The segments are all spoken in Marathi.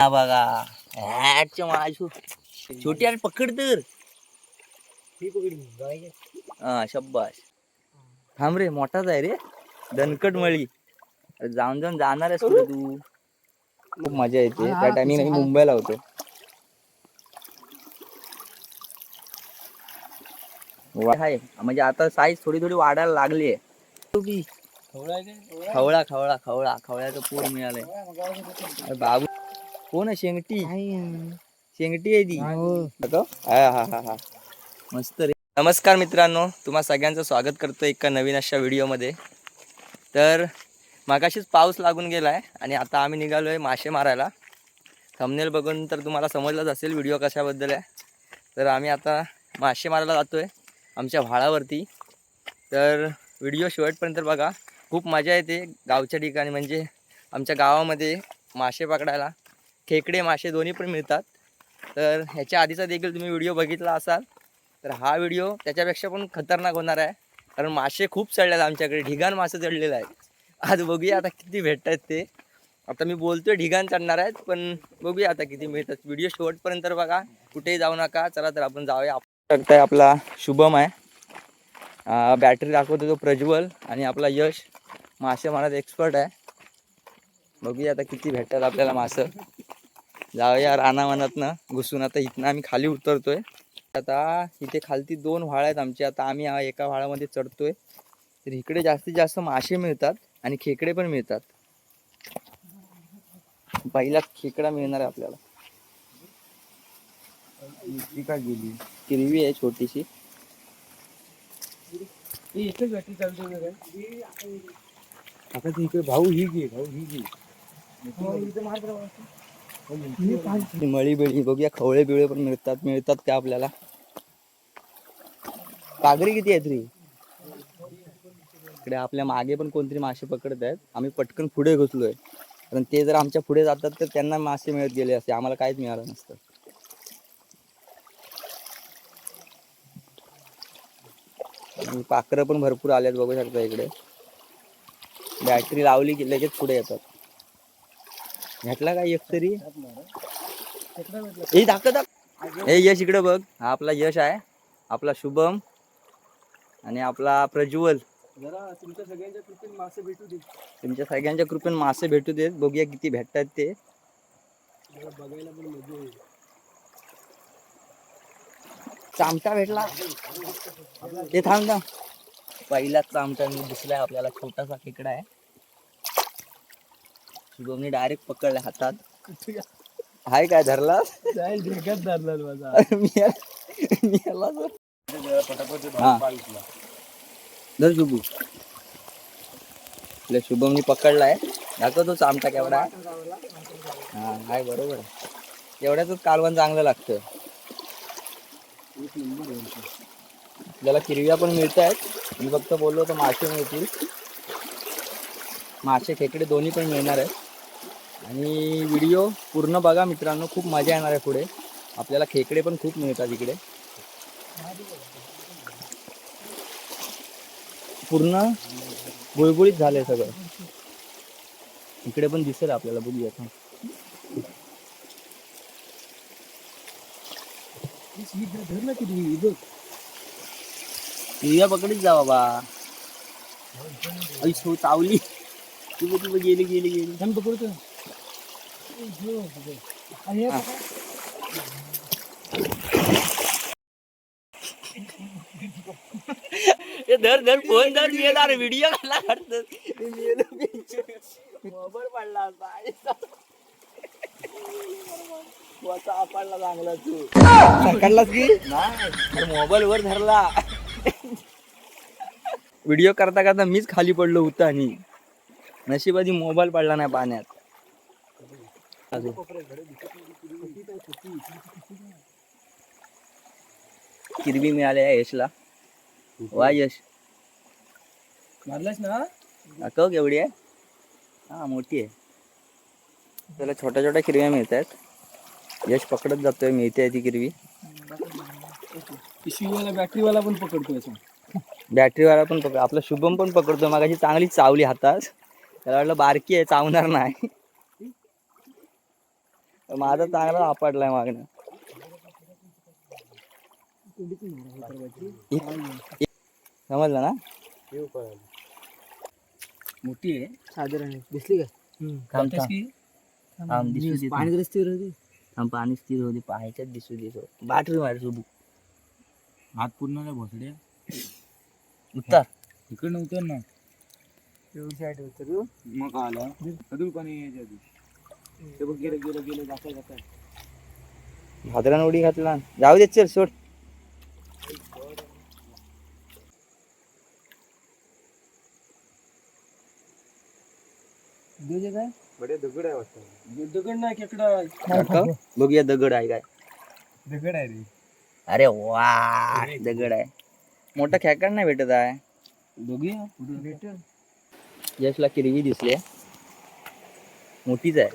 हा बघा. ह्याच्या माझू छोटी आणि पकड तर. हा शब्बाश थांब रे मोठाच आहे रे. दणकट मळी. अरे जाऊन जाऊन जाणार आहेस कुठे तू? खूप मजा येते. त्या टायमिंग मी मुंबईला होतो. आहे. म्हणजे आता साईज थोडी थोडी वाढायला लागली आहे. खवळा खवळा खवळा खवळ्याचं पूर मिळालंय. बाबू कोण आहे शेंगटी? शेंगटी आहे ती. हा. हा हा हा मस्त रे. नमस्कार मित्रांनो. तुम्हा सगळ्यांचं स्वागत करतो एका नवीन अशा व्हिडिओमध्ये. तर मागाशीच पाऊस लागून गेला आहे आणि आता आम्ही निघालो आहे मासे मारायला. थंबनेल बघून तर तुम्हाला समजलंच असेल व्हिडिओ कशाबद्दल आहे. तर आम्ही आता मासे मारायला जातो आहे आमच्या व्हाळावरती. तर व्हिडिओ शेवटपर्यंत बघा. खूप मजा येते गावच्या ठिकाणी. म्हणजे आमच्या गावामध्ये मासे पकडायला. खेकडे मासे दोन्ही पण मिळतात. तर ह्याच्या आधीचा देखील तुम्ही व्हिडिओ बघितला असाल तर हा व्हिडिओ त्याच्यापेक्षा पण खतरनाक होणार आहे. कारण मासे खूप चढले आहेत आमच्याकडे ढिगाण मासे चढलेले आहेत. आज बघूया आता किती भेटत आहेत ते. आता मी बोलतोय ढिगाण चढणार आहेत पण बघूया आता किती मिळतात. व्हिडिओ शेवटपर्यंत बघा कुठेही जाऊ नका चला तर आपण जाऊया. बघताय आपला शुभम आहे. बॅटरी दाखवतो तो प्रज्वल आणि आपला यश. मासे मारत एक्सपर्ट आहे. बघूया आता किती भेटतात आपल्याला मासं. जाऊया रानावनातनं घुसून आता इथनं आम्ही खाली उतरतोय. आता इथे खालती दोन व्हाळ आहेत आमचे. आता आम्ही हा एका व्हाळामध्ये चढतोय. तर इकडे जास्तीत जास्त मासे मिळतात आणि खेकडे पण मिळतात. पहिला खेकडा मिळणार आहे आपल्याला. ती काय गेली? किरवी आहे छोटीशी. भाऊ ही घे भाऊ ही घे. मळी बिळी बघूया खवळे बिळे पण मिळतात मिळतात का आपल्याला? कागरी किती आहेत रे? इकडे आपल्या मागे पण कोणतरी मासे पकडत आहेत. आम्ही पटकन पुढे घुसलोय. कारण ते जर आमच्या पुढे जातात तर त्यांना मासे मिळत गेले असते आम्हाला काहीच मिळालं नसतं. पाखरं पण भरपूर आल्यात बघू शकता इकडे. बॅटरी लावली की लगेच पुढे येतात. भेटला काय एक तरी? ए दाख ए यश इकडे बघ. हा आपला यश आहे. आपला शुभम आणि आपला प्रज्वल. तुमच्या सगळ्यांच्या कृपीने मासे भेटू दे. तुमच्या सगळ्यांच्या कृपेने मासे भेटू देत. बघूया किती भेटतात ते. जरा बघायला पण मजा येईल. चामटा भेटला. ते थांब ना. पहिलाच चामटा मी दिसलाय आपल्याला. छोटासा खेकडा आहे. शुभमने डायरेक्ट पकडला हातात. हाय काय धरला ढेकत धरला माझा. मी मी याला तर- हा. धर शुभू. आपल्या शुभमनी पकडलाय. दाखवतो चामटा केवढा. हा हाय बरोबर आहे. एवढ्याच कालवण चांगलं लागतं. आपल्याला किरव्या पण मिळत आहेत मी फक्त बोललो तर मासे मिळतील. मासे खेकडे दोन्ही पण मिळणार आहेत. आणि व्हिडिओ पूर्ण बघा मित्रांनो खूप मजा येणार आहे पुढे. आपल्याला खेकडे पण खूप मिळतात इकडे. पूर्ण गुळगुळीत झालंय सगळं. इकडे पण दिसेल आपल्याला बघूया थांब. धर पकडीत जा बाबा. आई सो चावली. तू बघ, गेली गेली गेली. थांब पकडतो धर धर फोन धर मी येणार व्हिडिओ कसा काढतो मोबाईल पडला चांगला तू. पकडलास की? नाही मोबाईल वर धरला. व्हिडिओ करता करता मीच खाली पडलो होतो आणि नशिबाची मोबाईल पडला नाही पाण्यात. अजून. किरवी मिळाली आहे यशला. वा यश. मारलास ना? दाखव केवढी आहे? हा मोठी आहे. त्याला छोट्या छोट्या किरव्या मिळत आहेत यश पकडत जातोय मिळते ती किरवी. पिशवीवाला बॅटरीवाला पण पकडतोय बॅटरीवाला पण पकड आपला शुभम पण पकडतो मागाची चांगली चावली हातात. त्याला वाटलं बारकी आहे चावणार नाही. माझा चांगला आपटलाय मागणं. समजलं ना? मोठी आहे. साधारण दिसली का? थांब. थांब, दिसू दे पाणी. रस्ते होते? थांब, पाणी स्थिर होती पाहायच्यात दिसू दे सो. बॅटरी मार सुबू. हात पूर्ण काय भोसड्या उत्तर इकडे नव्हतं ना. मग आला. अजून पाणी यायच्या आधी. ते बघ गेलं गेलं गेलं जाता जाता भाद्रान उडी घातला. जाऊ दे चल सोड. काय? बडे दगड आहे वाटतं. दगड नाही दाखव. बघूया दगड आहे काय. दगड आहे रे. अरे वा दगड आहे. मोठा खेकड नाही भेटत आहे. बघूया भेटेल. यशला किरवी दिसली आहे. मोठीच आहे.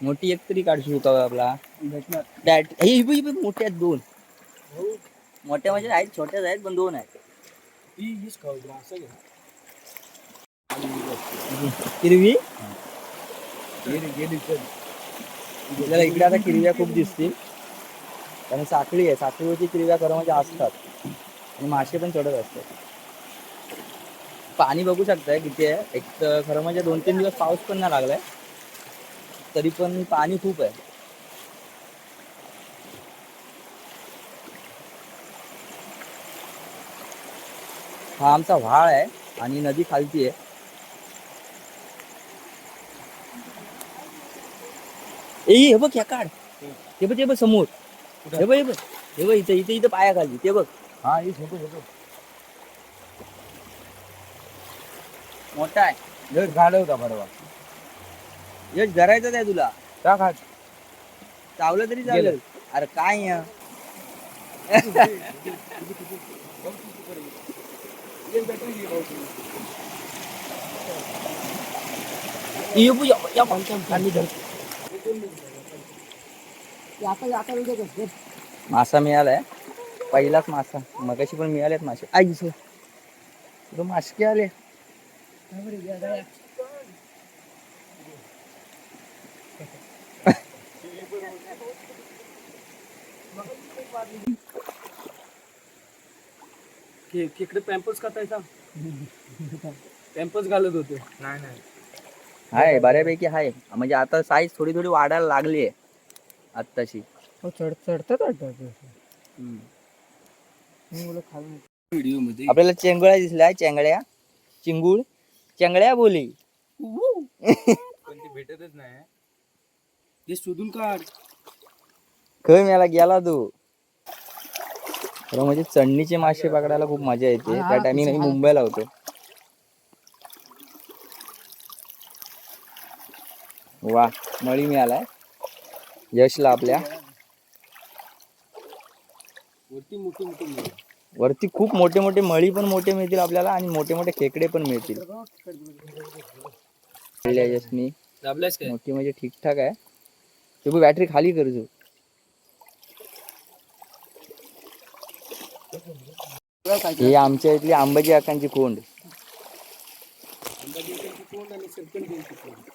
मोठी एक तरी काढू का आपला. भेटणार. डॅट हे ही बघ, ही बघ, मोठ्या आहेत दोन. मोठ्या म्हणजे आहेत छोट्याच आहेत पण दोन आहेत. हीच खाऊ तुला असं घे. किरवी गेली गेली चल. आपल्याला इकडे आता किरव्या खूप दिसतील. कारण साखळी आहे. साखळीवरची किरव्या खरं म्हणजे असतात. आणि मासे पण चढत असतात. पाणी बघू शकताय किती आहे. एक तर खरं म्हणजे दोन तीन दिवस पाऊस पण नाही लागलाय. तरी पण पाणी खूप आहे. हा आमचा व्हाळ आहे आणि नदी खालती आहे. ए हे बघ या काढ. हे बघ ते बघ समोर. हे बघ हे बघ. हे बघ इथं इथं इथं पायाखाली ते बघ. हा हीच होतो होतो मोठा आहे. गाड होता बरोबर यश धरायचं आहे तुला? का खात चावलं तरी चालेल. अरे काय या. आणि धर. मासा मिळालाय. पहिलाच मासा. मगाशी पण मिळालेत मासे. आई दिसलं मासके आले. खेकडे पॅम्पल्स खातायचा पॅम्पल्स घालत होते. नाही नाही हाय बऱ्यापैकी हाय. म्हणजे आता साईज थोडी थोडी वाढायला लागली आहे आत्ताशी. चढ चढतात वाटतं व्हिडिओमध्ये आपल्याला चेंगळ्या दिसल्या चेंगळ्या चिंगूळ. चेंगळ्या बोली. पण ते भेटतच नाही ते शोधून काढ. खय मला गेला तू. खरं म्हणजे चढणीचे मासे पकडायला खूप मजा येते. त्या टायमिंग मी मुंबईला होतो. वा मळी मिळालाय. यशला आपल्या. वरती मोठी मोठी. वरती खूप मोठे मोठे मळी पण मोठे मिळतील आपल्याला आणि मोठे मोठे खेकडे पण मिळतील. मोठी म्हणजे ठीकठाक आहे. तू बॅटरी खाली कर तू. ही आमच्या इथली अंबाजी अक्कांची कोंड?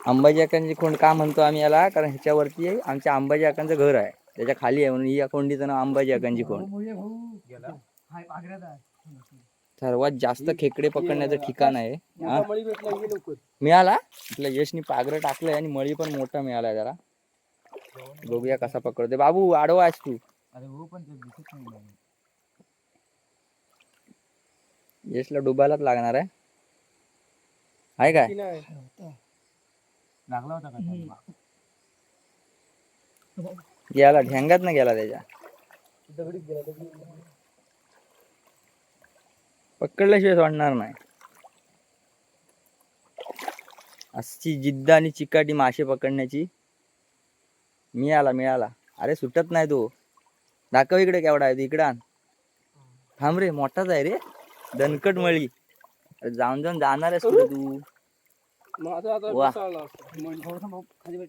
अंबाजी अक्कांची खोंड का म्हणतो आम्ही याला? कारण ह्याच्यावरती आमच्या अंबाजी अक्कांचं घर आहे. त्याच्याखाली आहे म्हणून ही या कोंडीचं नाव अंबाजी अक्कांची खोंड गेला सर्वात जास्त खेकडे पकडण्याचं ठिकाण आहे. हा? मिळाला आपल्या यशनी पागरं टाकलंय आणि मळी पण मोठा मिळालाय जरा. बघूया कसा पकडते बाबू आडवा आहेस तू. अरे हो पण ते दिसत नाही यशला डुबायलाच लागणार आहे. आहे काय? लागला होता का गेला ढेंगात ना गेला त्याच्या. दगडीत गेला दगडीत पकडल्याशिवाय सोडणार नाही. अशी जिद्द आणि चिकाटी मासे पकडण्याची मिळाला मिळाला. अरे सुटत नाही तो. दाखव इकडे केवढा आहे तो इकडे आण. थांब रे मोठाच आहे रे. दणकट मळी. अरे जाऊन जाऊन जाणार आहेस कुठे तू? वा.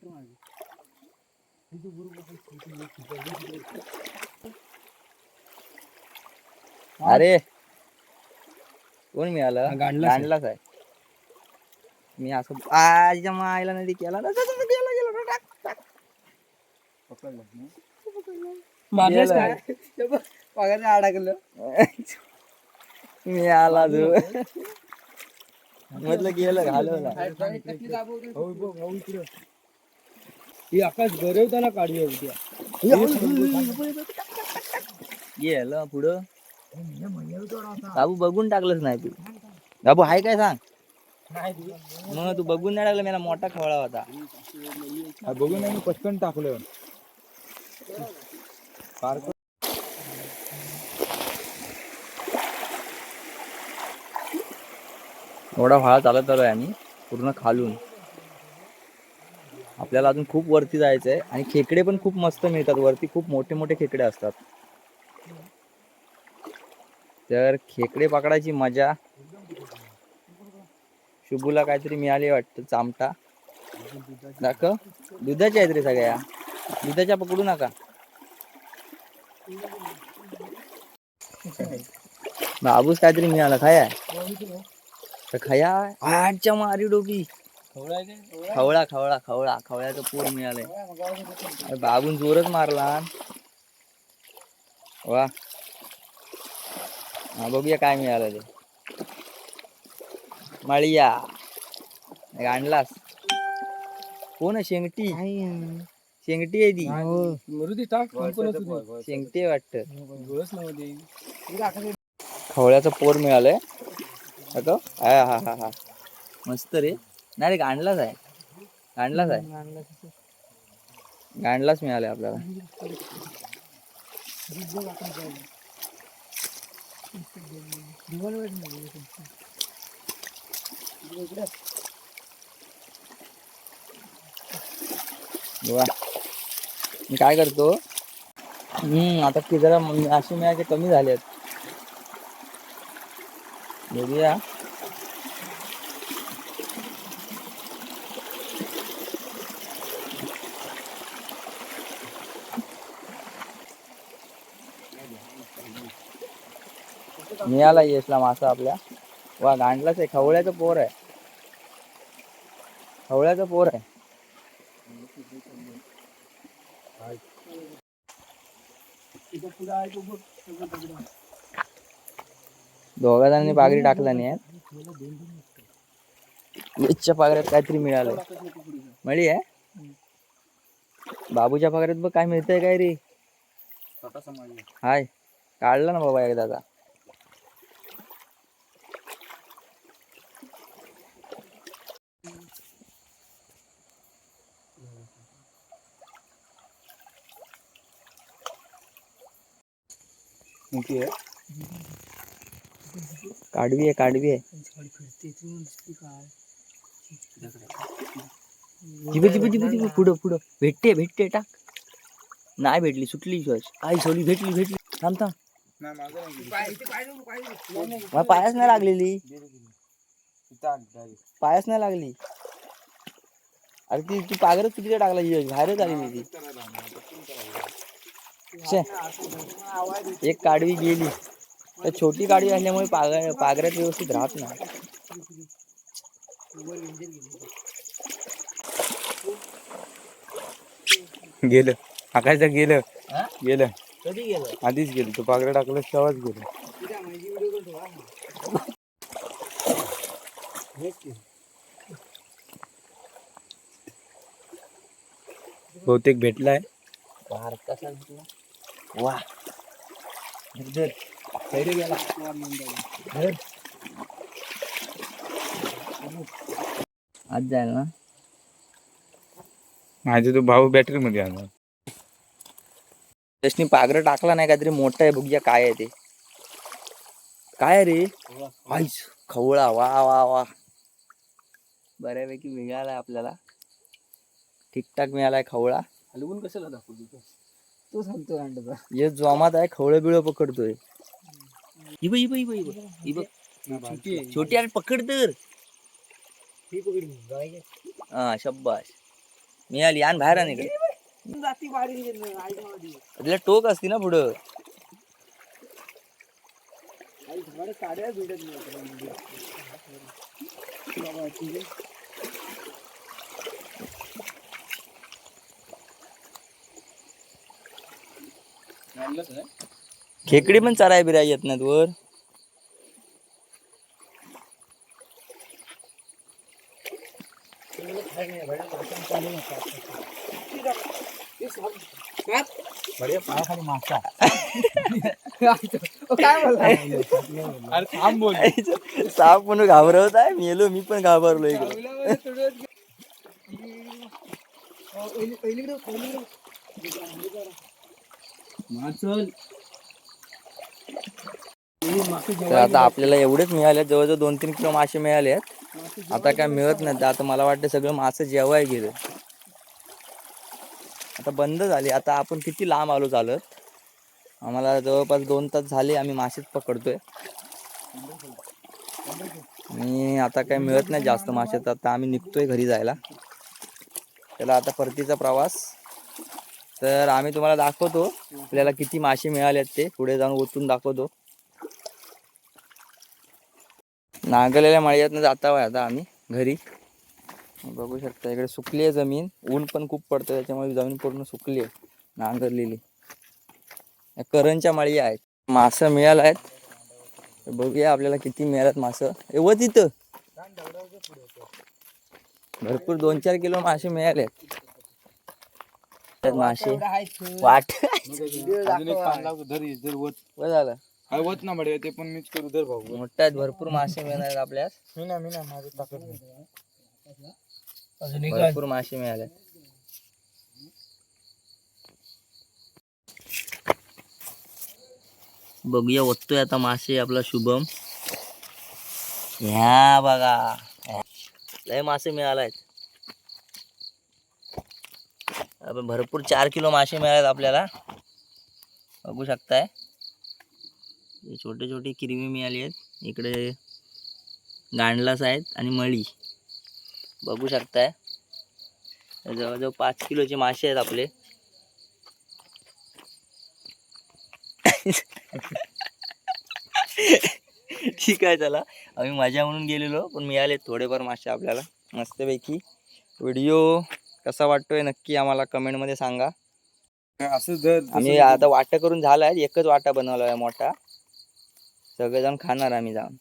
म्हणजे. अरे कोण मिळालं? गांडलाच आहे. गांडलाच आहे. मी असं आजच्या मायला नदी केला ना गेला गेला टाक टाक काय? पगार अडकलं मी आला म्हटलं गेलं घालवला. हो, आकाश गरवताना होती गेलं पुढं. बाबू बघून टाकलंच नाही तू. बाबू हाय काय सांग? मग तू बघून नाही टाकलं मला मोठा खवळा होता. बघून आम्ही पटकन टाकलं एवढा व्हाळा चालत आलोय आम्ही पूर्ण खालून. आपल्याला अजून खूप वरती जायचं आहे आणि खेकडे पण खूप मस्त मिळतात वरती खूप मोठे मोठे खेकडे असतात. तर खेकडे पकडायची मजा. शुभूला काहीतरी मिळाली वाटतं चामटा. दाखव. दुधाच्या आहेत रे सगळ्या. दुधाच्या पकडू नका. बाबूस काहीतरी मिळाला खाया. तर खया. आठच्या मारी डोकी. खवळा खवळा खवळा. खवळ्याचं पूर मिळालंय. बाबून जोरच मारला. वा. हा बघूया काय मिळालं ते. माळिया. आणलास. कोण शेंगटी? शेंगटी आहे ती. मरुदी टाक. शेंगटी आहे वाटत. नव्हते खवळ्याचं पोर मिळालंय. अगं हा हा हा हा. मस्त रे. नाही रे गांडलाच आहे. गांडलाच आहे. गांडलाच मिळालाय आपल्याला. वा मी काय करतो? हम्म आता की जरा अशी मिळायचे कमी झालेत. बघूया. मिळाला यशला मासा आपल्या. वा गांडलाच आहे. खवळ्याचं पोर आहे. खवळ्याचं पोर आहे. दोघा जणांनी पागरी टाकला नाही यशच्या पागऱ्यात काहीतरी मिळालं मळी आहे? बाबूच्या पगारात बघ काय मिळतंय काय रे? हाय. काढला ना बाबा एकदाचा. मोठी आहे. काढवी आहे काढवी आहे. जिबे जिबे जिबे जिबे पुढं पुढं. भेटते भेटते टाक. नाही भेटली सुटली शोष आई सोली भेटली भेटली. थांब थांब. पायाच नाही लागलेली. पायाच नाही लागली. अरे ती तू पागरच किती टाकला यश बाहेरच आली ती. एक काडवी गेली. तर छोटी काडवी असल्यामुळे पाग पागऱ्यात व्यवस्थित राहत नाही. गेलं. आकाशला गेलं? गेलं. कधी गेलं? आधीच गेलं. तो पागडा टाकलं तेव्हाच गेलं. बहुतेक भेटलाय. बाहेर कसा वा. धर कैरी गेला. धर. आज जाईल ना? माझा तो भाऊ बॅटरी मध्ये आला. त्याने पागरं टाकला नाही काहीतरी मोठं आहे बघूया काय आहे ते. काय आहे रे? आईस खवळा वा वा वा. बऱ्यापैकी मिळालाय आपल्याला. ठीकठाक मिळालाय खवळा. हलवून कशाला दाखवतो? तो सांगतो अंडा ये जोमात आहे खवळं बिळ पकडतोय. इब इब इब इब इब छोटी आहे. छोटी आहे पकड तर. ही हा शब्बाश मिळाली आण बाहेर आण इकडे. जाती बारी आई तिला टोक असती ना पुढं. काड्या जोडत नाही. खेकडी पण चराय बिराय येत नाहीत वर. अरे थांब बोल. साप म्हणून घाबरवत आहे. मेलो मी पण घाबरलो इकडे. तर आता आपल्याला एवढेच मिळाले जवळजवळ दोन तीन किलो मासे मिळाले आहेत. आता काय मिळत नाही आता मला वाटतं सगळं मासे जेवाय गेलं. आता बंद झाली आता आपण किती लांब आलो चालत. आम्हाला जवळपास दोन तास झाले आम्ही मासेच पकडतोय. आणि आता काय मिळत नाही जास्त मासे तर आता आम्ही निघतोय घरी जायला. त्याला आता परतीचा प्रवास. तर आम्ही तुम्हाला दाखवतो आपल्याला किती मासे मिळाले आहेत ते. पुढे जाऊन ओतून दाखवतो. नागलेल्या मळ्यातनं जाता होय आता आम्ही घरी. बघू शकता इकडे सुकली आहे जमीन. ऊन पण खूप पडतं त्याच्यामुळे जमीन पूर्ण सुकली आहे नांगरलेली. करंच्या मळी आहेत. मासं मिळाले आहेत. बघूया आपल्याला किती मिळालात मासं. एवढं तिथं भरपूर दोन चार किलो मासे मिळाले आहेत मासे. वाट. झालं. काय वत ना बडे ते पण मीच करू धर भाऊ. मोठ्या आहेत भरपूर मासे मिळणार आपल्यास मी ना मी ना माझं ताकद अजून भरपूर मासे मिळाले बघूया ओततोय आता मासे आपला शुभम. ह्या बघा. लय मासे मिळालायत आपण भरपूर चार किलो मासे मिळालेत आपल्याला. बघू शकताय. छोटे छोटे किरवी मिळाली आहेत. इकडे गांडलास आहेत आणि मळी. बघू शकताय. जवळजवळ पाच किलोचे मासे आहेत आपले. ठीक आहे चला. आम्ही मजा म्हणून गेलेलो पण मिळाले थोडेफार मासे आपल्याला. मस्तपैकी. व्हिडिओ. कसा वाटतोय नक्की आम्हाला कमेंटमध्ये सांगा. असं धर आम्ही आता वाटा करून झालाय एकच वाटा बनवला आहे मोठा. सगळेजण खाणार आम्ही जाऊन.